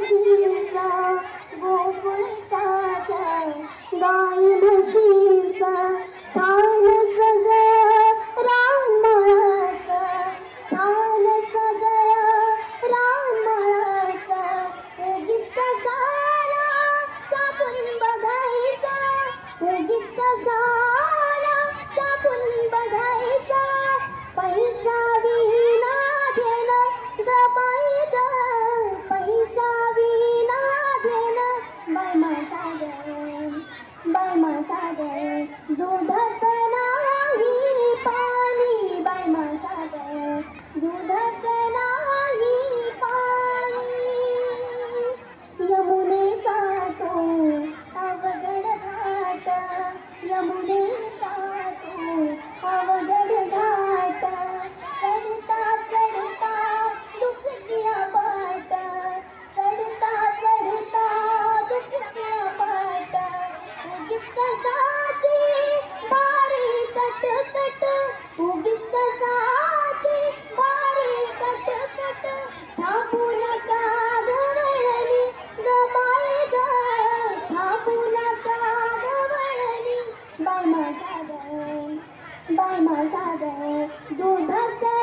বসিয়া গোপন চাচায় দায় বসিয়া মনে माझा दोन हजार